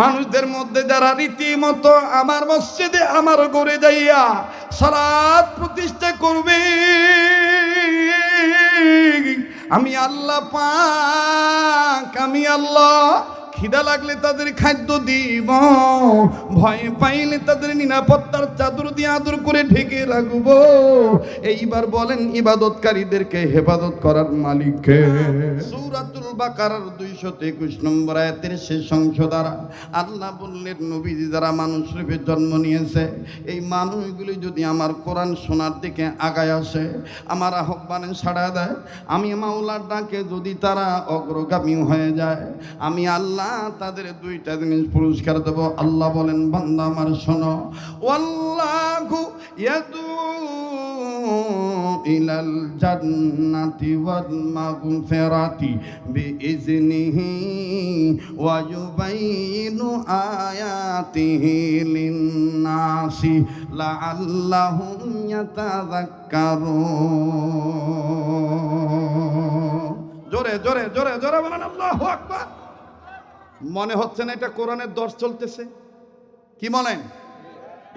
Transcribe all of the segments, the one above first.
মানুষদের মধ্যে যারা রীতিমতো আমার মসজিদে আমার ঘরে যাইয়া সারাত প্রতিষ্ঠা করবে, আমি আল্লাহ পাক, আমি আল্লাহ খিদা লাগলে তাদের খাদ্য দিব। ভয় পাইলে তাদের নিরাপত্তার চাদর দিয়ে আদর করে ঢেকে রাখব। এইবার বলেন, ইবাদতকারীদেরকে হেফাজত করার মালিককে। সূরাতুল বাকারার দুইশো একুশ নম্বর আয়াতের শেষ অংশ দ্বারা আল্লাহ বললেন, নবীজি যারা মানুষ রূপে জন্ম নিয়েছে, এই মানুষগুলি যদি আমার কোরআন শোনার দিকে আগায় আসে, আমার আহ্বানে সাড়া দেয়, আমি মাওলার ডাকে যদি তারা অগ্রগামী হয়ে যায়, আমি আল্লাহ তাদের দুইটা জিনিস পুরস্কার দেব। আল্লাহ বলেন, বান্দা আমার শোনো। ওয়াল্লাহু ইয়াদু ইলাল জান্নাতি ওয়াল মাগফিরাতি বিইজনিহি ওয়া ইউবাইনু আয়াতিহি লিন-নাসি লাআল্লাহুম ইয়াতাযাক্কারুন। জোরে জোরে জোরে জোরে বলেন, আল্লাহু আকবার। মনে হচ্ছে না এটা কোরআনের দর্শ চলতেছে। কি মনে?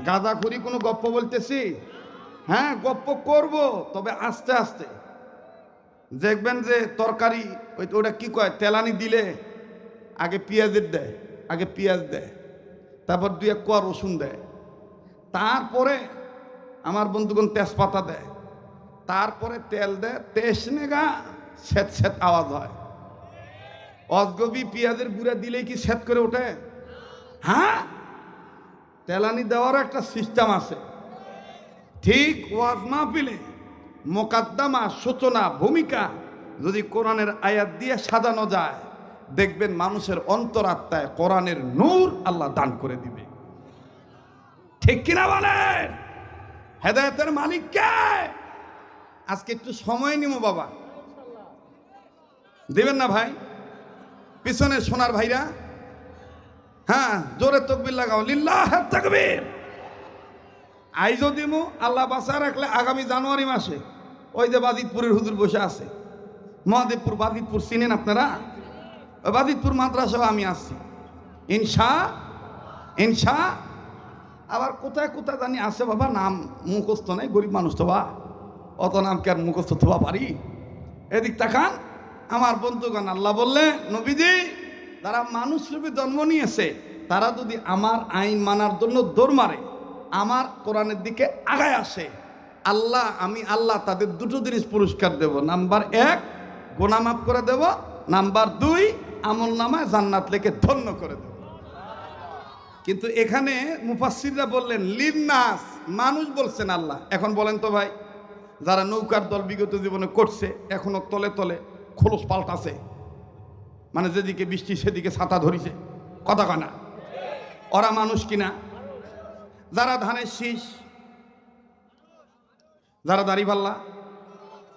গাঁজাখুরি কোনো গপ্প বলতেছি? হ্যাঁ গপ্প করব, তবে আস্তে আস্তে। দেখবেন যে তরকারি, ওই ওটা কি কয়? তেলানি দিলে আগে পেঁয়াজের দেয়, আগে পেঁয়াজ দেয়, তারপর দুই এক কোয়া রসুন দেয়। তারপরে আমার বন্ধুগণ তেজপাতা দেয়। তারপরে তেল দেয় তেসনেগা স্যাঁত স্যাঁত আওয়াজ হয়। অজগবি পেঁয়াজের গুঁড়া দিলেই কি স্যাত করে ওঠে? হ্যাঁ? তেলানি দেওয়ার একটা সিস্টেম আছে। ঠিক ওয়াজ মাহফিলে মোকাদ্দমা, সূচনা, ভূমিকা যদি কোরআনের আয়াত দিয়ে সাজানো যায়, দেখবেন মানুষের অন্তরাত্মায় কোরআনের নূর আল্লাহ দান করে দিবে। ঠিক কিনা বলেন? হেদায়তের মালিক কে? আজকে একটু সময় নিব বাবা। দেবেন না ভাই? পিছনে সোনার ভাইরা হ্যাঁ জোরে তকবির লাগাও, লিল্লাহ তাকবীর। আইজো দিমু আল্লাহ বাসা রাখলে আগামী জানুয়ারি মাসে ওই যে বাদিতপুরের হুজুর বসে আছে, মহাদেবপুর বাদিতপুর চিনেন আপনারা? ওই বাদিতপুর মাদ্রাসাও আমি আসছি ইনশা ইনশা, আবার কোথায় কোথায় জানি আছে বাবা, নাম মুখস্থ নাই, গরিব মানুষ তো বা, অত নাম কে আর মুখস্থ তো বা পারি? এদিক তাকান। আমার বন্ধুগণ আল্লাহ বললেন নবীজি তারা মানুষ রূপে জন্ম নিয়েছে, তারা যদি আমার আইন মানার জন্য দৌড় মারে, আমার কোরআনের দিকে আগায় আসে, আল্লাহ, আমি আল্লাহ তাদের দুটো জিনিস পুরস্কার দেব। নাম্বার এক, গোনা মাফ করে দেব। নাম্বার দুই, আমল নামায় জান্নাত লেখে ধন্য করে দেব। কিন্তু এখানে মুফাসিররা বললেন, লিন্নাস, মানুষ বলছেন আল্লাহ। এখন বলেন তো ভাই, যারা নৌকার দল বিগত জীবনে করছে, এখনও তলে তলে খোলস পাল্টাছে। মানে যেদিকে বৃষ্টি, সেদিকে ছাতা ধরিছে। কথা কনা ওরা মানুষ কিনা? যারা ধানের শীষ, যারা দাড়িপাল্লা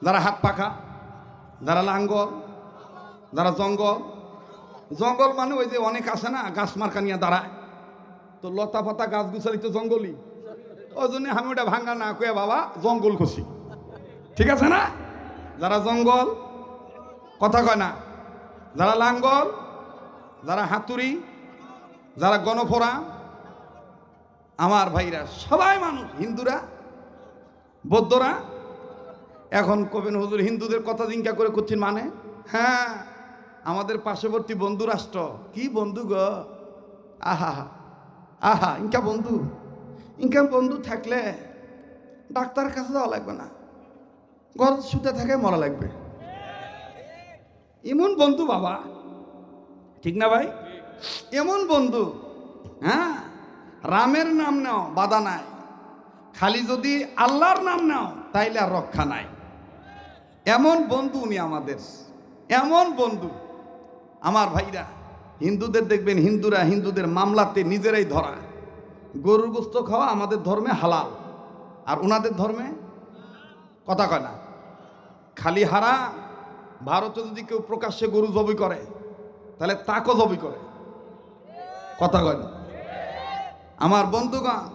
যারা হাত পাখা, যারা লাঙ্গল, যারা জঙ্গল। জঙ্গল মানে ওই যে অনেক আছে না, গাছ মার্কা নিয়ে দাঁড়ায়। তো লতা পাতা গাছ গুছালি তো জঙ্গলই। ওই জন্য আমি ওটা ভাঙ্গা না কয়ে বাবা জঙ্গল খুশি ঠিক আছে না? যারা জঙ্গল কথা কয় না। যারা লাঙ্গল, যারা হাতুড়ি, যারা গণফোড়া, আমার ভাইরা সবাই মানুষ, হিন্দুরা, বৌদ্ধরা, এখন কবেন হুজুর হিন্দুদের কথা জিজ্ঞা করে করছেন মানে? হ্যাঁ আমাদের পার্শ্ববর্তী বন্ধু রাষ্ট্র। কি বন্ধু গো? আহা আহা, ইনকা বন্ধু। ইনকা বন্ধু থাকলে ডাক্তারের কাছে যাওয়া লাগবে না। ঘর শুতে থাকে মরা লাগবে। এমন বন্ধু বাবা। ঠিক না ভাই? এমন বন্ধু হ্যাঁ? রামের নাম নাও, বাধা নাই। খালি যদি আল্লাহর নাম নাও, তাইলে আর রক্ষা নাই। এমন বন্ধু উনি আমাদের। এমন বন্ধু। আমার ভাইরা, হিন্দুদের দেখবেন, হিন্দুরা হিন্দুদের মামলাতে নিজেরাই ধরা। গরুর গোস্ত খাওয়া আমাদের ধর্মে হালাল। আর ওনাদের ধর্মে? কথা কয় না। খালি হারা ভারতে যদি কেউ প্রকাশ্যে গরু জবি করে, তাহলে তাকও জবি করে। কথা কয় আমার বন্ধুগণ,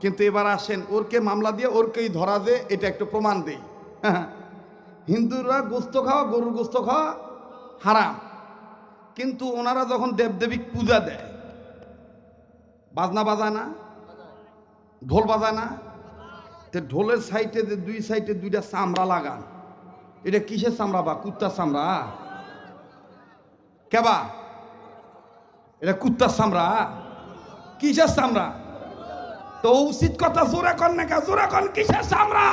কিন্তু এবার আসেন, ওরকে মামলা দিয়ে ওরকেই ধরা যে এটা একটু প্রমাণ দেই। হিন্দুরা গোস্ত খাওয়া, গরুর গোস্ত খাওয়া হারাম। কিন্তু ওনারা যখন দেবদেবী পূজা দেয়, বাজনা বাজায় না? ঢোল বাজায় না? ঢোলের সাইডে যে দুই সাইডে দুইটা চামড়া লাগান। এটা কিসের চামড়া বা কুত্তার চামড়া? কেবা এটা কুত্তার চামড়া। কিসের চামড়া? তো উচিত কথা জোরে কর না জোরে কর কিসের চামড়া?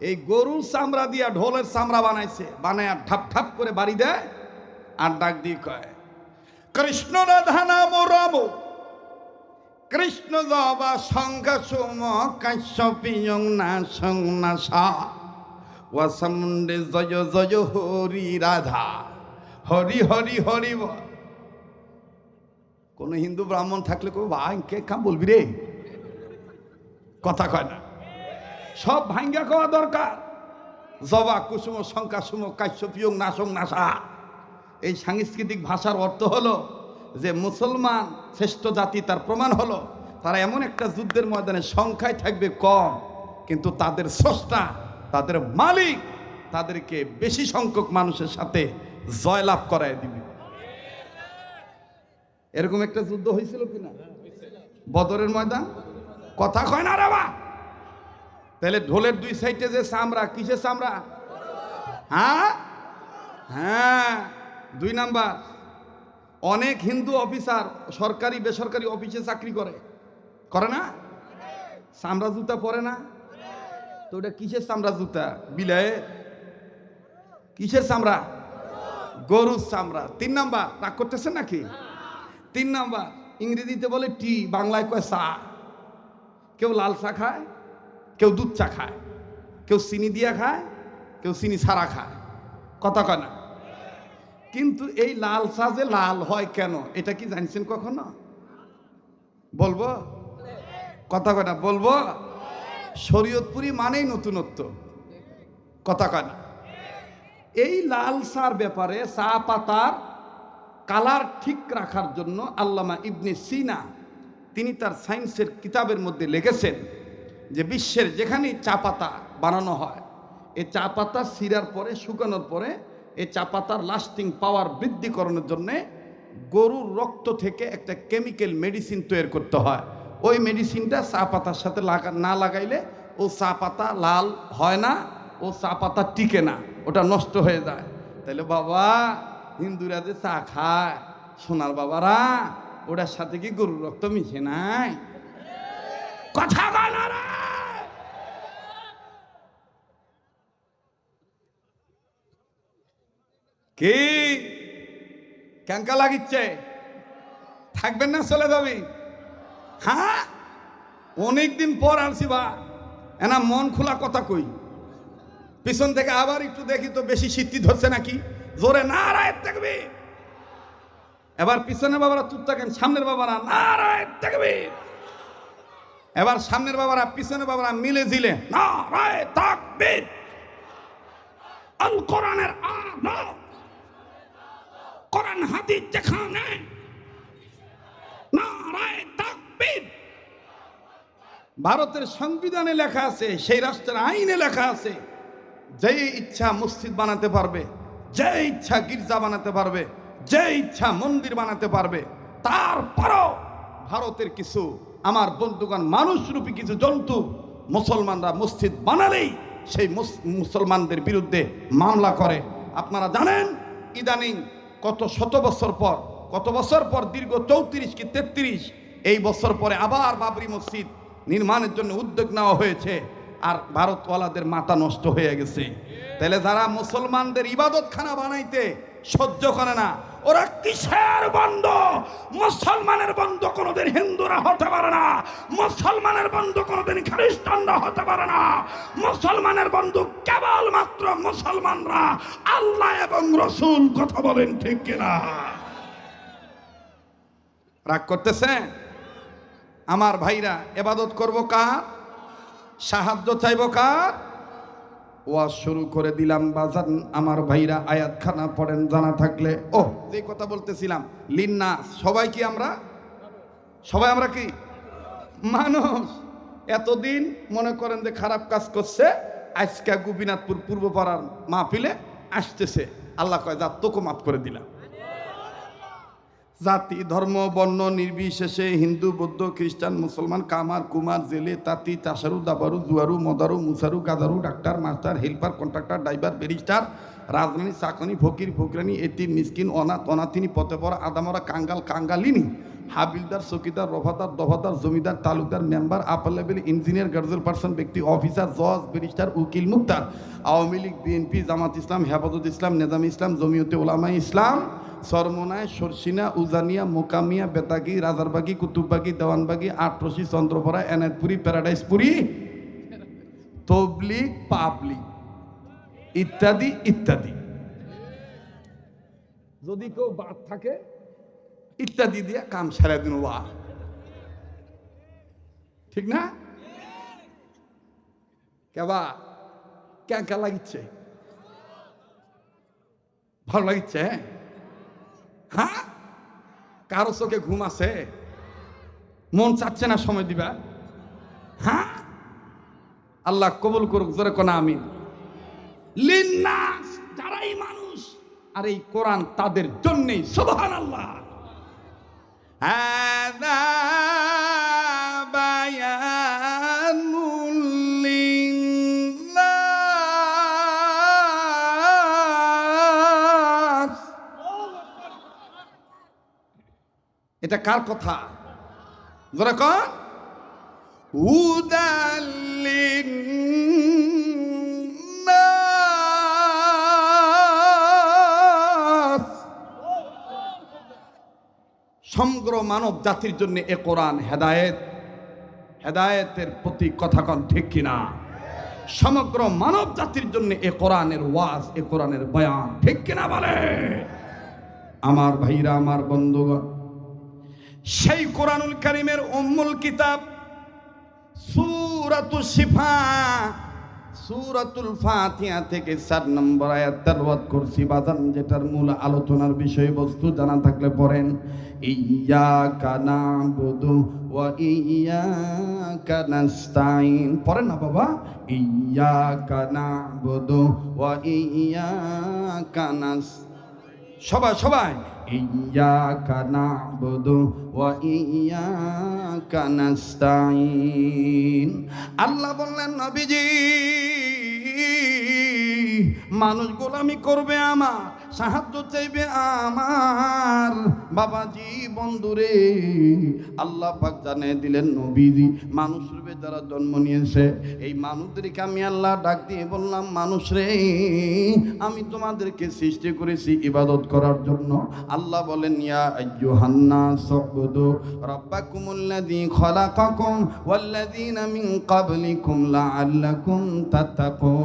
এই গরুর চামড়া দিয়া ঢোলের চামড়া বানাইছে, বানায় ঠাপ ঠাপ করে বাড়ি দেয় আর ডাক দিয়ে কয়, কৃষ্ণ রাধা নাম রাম কৃষ্ণ দবা সংঘ সোম কাশ্যপিয়ং না সং না সা। ওয়াসমুন্ডে জয় জয় হরি রাধা। হরি হরি হরি কোন হিন্দু ব্রাহ্মণ থাকলে কো ভাই কে কাম বলবি রে? কথা কয় না। সব ভাঙ্গা খাওয়া দরকার। জবা, কুসুম, শঙ্কা, সুম কাশ্যপিয়ং নাসং, নাসা। এই সাংস্কৃতিক ভাষার অর্থ হলো যে মুসলমান শ্রেষ্ঠ জাতি তার প্রমাণ হলো। তারা এমন একটা যুদ্ধের ময়দানে সংখ্যায় থাকবে কম, কিন্তু তাদের স্রষ্টা তাদের মালিক তাদেরকে বেশি সংখ্যক মানুষের সাথে জয়লাভ করায় দিবে। এরকম একটা যুদ্ধ হয়েছিল কিনা বদরের ময়দান? কথা কয় না রে বা তাহলে ঢোলের দুই সাইডে যে চামড়া, কিসের চামড়া? হ্যাঁ? হ্যাঁ দুই নাম্বার। অনেক হিন্দু অফিসার সরকারি, বেসরকারি অফিসে চাকরি করে। করে না? চামড়া, জুতা পরে না? তো ওটা কিসের চামড়া জুতা? বিলায়ে কিসের চামড়া? গরুর চামড়া। তিন নাম্বার, রাগ করতেছেন নাকি? তিন নাম্বার, ইংরেজিতে বলে টি, বাংলায় কয় চা। কেউ লাল চা খায়, কেউ দুধ চা খায়। কেউ চিনি দিয়া খায়, কেউ চিনি ছাড়া খায়। কথা কয় না? কিন্তু এই লাল চা যে লাল হয় কেন? এটা কি জানছেন কখনো? বলব? কথা কয় না, বলব? শরীয়তপুরি মানেই নতুনত্ব। কথা কয় না। এই লাল চার ব্যাপারে চা পাতার কালার ঠিক রাখার জন্য আল্লামা ইবনে সিনা তিনি তার সায়েন্সের কিতাবের মধ্যে লিখেছেন যে বিশ্বের যেখানেই চা পাতা বানানো হয় এই চা পাতা সিরার পরে, শুকানোর পরে এই চা পাতার লাস্টিং পাওয়ার বৃদ্ধিকরণের জন্যে গরুর রক্ত থেকে একটা কেমিক্যাল মেডিসিন তৈরি করতে হয়। ওই মেডিসিনটা চা পাতার সাথে লাগা, না লাগাইলে ও চা পাতা লাল হয় না, ও চা পাতা টিকে না, ওটা নষ্ট হয়ে যায়। তাহলে বাবা, হিন্দুরা যে চা খায়, সোনার বাবারা, ওটার সাথে কি গরুর রক্ত মিশে নাই? কথা কি? ক্যাঙ্কা লাগিচ্ছে? থাকবেন না চলে যাবি। হ্যাঁ? অনেকদিন পর আসছি বা। এনা মন খোলা কথা কই। পিছন থেকে আবার একটু দেখি তো বেশি শীতি ধরছে নাকি। জোরে না রায় থাকবে এবার পিছনের বাবারা তুপ থাকেন, সামনের বাবারা না রায় থাকবে এবার সামনের বাবারা, পিছনের বাবারা মিলে জিলে না রায় থাকবে। আল কোরআনের আলো। কোরআন হাদিস যেখানে না রায় থাকবে। ভারতের সংবিধানে লেখা আছে, সেই রাষ্ট্রের আইনে লেখা আছে যে ইচ্ছা মসজিদ বানাতে পারবে যে ইচ্ছা গির্জা বানাতে পারবে যে ইচ্ছা মন্দির বানাতে পারবে, তারপরও ভারতের কিছু, আমার বন্ধুগণ, মানুষরূপী কিছু জন্তু, মুসলমানরা মসজিদ বানালেই সেই মুসলমানদের বিরুদ্ধে মামলা করে। আপনারা জানেন, ইদানিং কত শত বছর পর, কত বছর পর দীর্ঘ চৌত্রিশ কি তেত্রিশ এই বছর পরে আবার বাবরি মসজিদ নির্মাণের জন্য উদ্যোগ নেওয়া হয়েছে আর ভারতওয়ালাদের মাথা নষ্ট হয়ে গেছে। তাহলে যারা মুসলমানদের ইবাদতখানা বানাইতে সহ্য করে না, ওরা কিসের বন্ধ? মুসলমানের বন্ধ কোনোদিন হিন্দুরা হতে পারে না, মুসলমানের বন্ধু কোনোদিন খ্রিস্টানরা হতে পারে না, মুসলমানের বন্ধু কেবলমাত্র মুসলমানরা আল্লাহ এবং রসুল কথা বলেন ঠিক কিনা? রাগ করতেছে আমার ভাইরা, এবাদত করব কার? সাহায্য চাইব কার? ওয়াজ শুরু করে দিলাম বাজান। আমার ভাইরা আয়াত খানা পড়েন, জানা থাকলে। ও যে কথা বলতেছিলাম, লিন্না, সবাই কি আমরা? সবাই আমরা কি? মানুষ। এতদিন মনে করেন যে খারাপ কাজ করছে, আজকে গোপীনাথপুর পূর্বপাড়ার মাহফিলে আসতেছে। আল্লাহ কয়, যা তোকে মাফ করে দিলাম। জাতি, ধর্ম, বর্ণ নির্বিশেষে হিন্দু, বৌদ্ধ, খ্রিস্টান, মুসলমান, কামার, কুমার, জেলে, তাঁতি, তাসারু, দাবারু, জুয়ারু, মদারু, মুসারু, গাদারু, doctor, master, helper, contractor, driver, barrister রাজধানী চাকনি ফকির ফকরানি, এটি মিসকিন, অনাথ অনাথিনী, পথে পড়া আদামরা, কাঙ্গাল, কাঙ্গালিনী, হাবিলদার চকিদার রফাদার, দফাদার, জমিদার, Talukdar, member, upper level engineer guardian person, ব্যক্তি, অফিসার, জজ, ব্যারিস্টার, উকিল, মুক্তার, আওয়ামী লীগ, বিএনপি, জামাত ইসলাম, হেফাজত ইসলাম, নেজাম ইসলাম, জমিয়তে ওলামা ইসলাম, সরমনায়, সরসিনা, উজানিয়া, মোকামিয়া, বেতাগি, রাজারবাগি, কুতুববাগি, দেওয়ানবাগি, আটরসি, চন্দ্রপড়া, এনায়তপুরি, প্যারাডাইসপুরি, তবলিগ পাবলিক ইত্যাদি ইত্যাদি। যদি কেউ বাদ থাকে ইত্যাদি দিয়ে কাম সারা দিন ওয়া। ঠিক না? কেবা কে কে লাগিচ্ছে? ভালো লাগিচ্ছে হ্যাঁ? কারও চোখে ঘুম আছে? মন চাচ্ছে না সময় দিবা? হ্যাঁ? আল্লাহ কবুল করুক জোরে কোনা আমিন। লিন্নাস, যারাই মানুষ, আর এই কোরআন তাদের জন্যই সুবহান আল্লাহ এটা কার কথা? ধরো হুদাল সমগ্র মানব জাতির জন্য এ কোরআন হেদায়েত, হেদায়েতের প্রতি কথা কন ঠিক কিনা? সমগ্র মানব জাতির জন্য এ কোরআনের ওয়াজ, এ কোরআনের বয়ান ঠিক কিনা বলে? আমার ভাইরা, আমার বন্ধুগণ, সেই কোরআনুল কারিমের উম্মুল কিতাব সূরাতুল শিফা সূরাতুল ফাতিহা থেকে চার নম্বর আয়াত তেলাওয়াত করছি। বাজান, যেটার মূল আলোচনার বিষয়বস্তু জানা থাকলে পড়েন। ইয়াকা নাবুদু ওয়া ইয়াকা নাস্তাইন পড়েন না বাবা? ইয়াকা নাবুদু ওয়া ইয়াকা নাস্তাইন সবাই সবাই। নাবুদু ওয়া ইয়াকা নাস্তাইন আল্লাহ বললেন নবীজি মানুষ গোলামি করবে আমার। সাহায্য চাইবে আমার বাবাজি, বন্ধুরে। আল্লাহ পাক জানে দিলেন, নবীজি মানুষ রূপে যারা জন্ম নিয়েছে, এই মানুষদেরকে আমি আল্লাহ ডাক দিয়ে বললাম, মানুষ রে, আমি তোমাদেরকে সৃষ্টি করেছি ইবাদত করার জন্য। আল্লাহ বলেন, ইয়া আইয়ুহান্না সবুদু রাব্বাকুমুল্লাযী খলাকাকুম ওয়াল্লাযীনা মিন ক্বাবলিকুম লাআল্লাকুম তাত্তাকুন।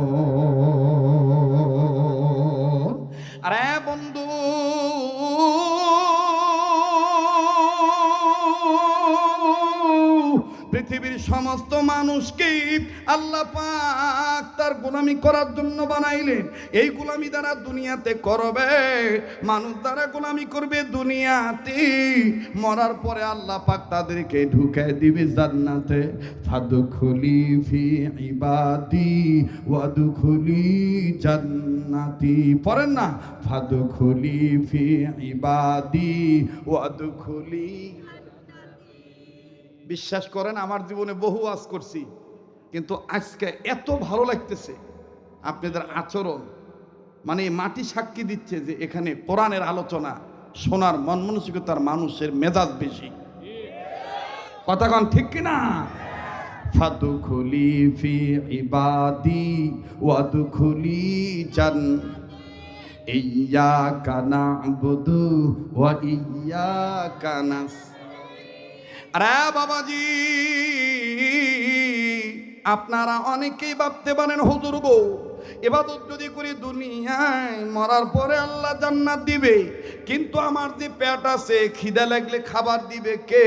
আরে বন্ধু পৃথিবীর সমস্ত মানুষকে আল্লাহ পাক তার গোলামি করার জন্য বানাইলেন। এই গোলামি দ্বারা দুনিয়াতে করবে, মানুষ দ্বারা গোলামি করবে দুনিয়াতে। মরার পরে আল্লাহ পাক তাদেরকে ঢুকে দিবে জান্নাতে। ফাদুখুলি ফি ইবাদি ওয়াদুখুলি জান্নাতি। পড়েন না? ফাদুখুলি ফি ইবাদি ওয়াদুখুলি বিশ্বাস করেন, আমার জীবনে বহু আজ করছি, কিন্তু আজকে এত ভালো লাগতেছে আপনাদের আচরণ। মানে মাটি সাক্ষী দিচ্ছে যে এখানে কোরআনের আলোচনা শোনার মন মানসিকতার মানুষের মেজাজ বেশি। কথাক্ষণ ঠিক কিনা ফি ওয়াদুখুলি জান কানা নাবুদু ওয়া ইয়াকা নাস আরে বাবাজি, আপনারা অনেকেই ভাবতে পারেন, হুজুর বউ এবাদত যদি করি দুনিয়ায় মরার পরে আল্লাহ জান্নাত দিবে, কিন্তু আমার যে পেট আছে, খিদা লাগলে খাবার দিবে কে?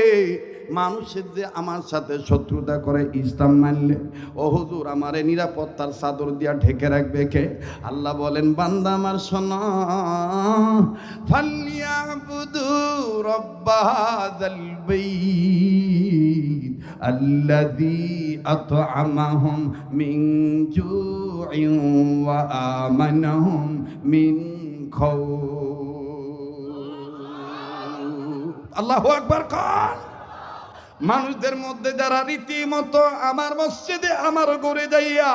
মানুষের যে আমার সাথে শত্রুতা করে, ইসলাম মানলে, ও হুজুর, আমারে নিরাপত্তার চাদর দিয়া ঢেকে রাখবে কে? আল্লাহ বলেন, বান্দা আমার শোন, ফালিয়াবুদু রব্বাহাযাল বাইত। আত'আমাহুম মিন জু'ইন ওয়া আমানাহুম মিন খাউফ আল্লাহ একবার কর মানুষদের মধ্যে যারা রীতিমতো আমার মসজিদে আমার ঘরে যাইয়া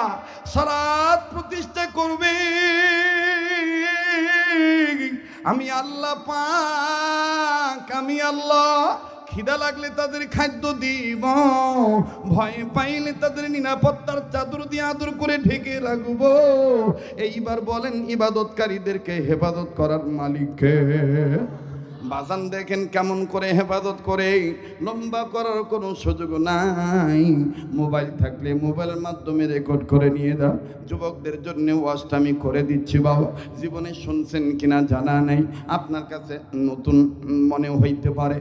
সারাত প্রতিষ্ঠা করবে, আমি আল্লাহ পাক, আমি আল্লাহ খিদা লাগলে তাদের খাদ্য দিব। ভয় পাইলে তাদের নিরাপত্তার চাদর দিয়ে আদর করে ঢেকে রাখব। এইবার বলেন, ইবাদতকারীদেরকে হেফাজত করার মালিককে। বাজান দেখেন কেমন করে হেফাজত করে। লম্বা করার কোনো সুযোগ নাই। মোবাইল থাকলে মোবাইলের মাধ্যমে রেকর্ড করে নিয়ে দাও যুবকদের জন্য ওয়াজটা আমি করে দিচ্ছি, বাবা। জীবনে শুনছেন কিনা জানা নেই। আপনার কাছে নতুন মনে হইতে পারে।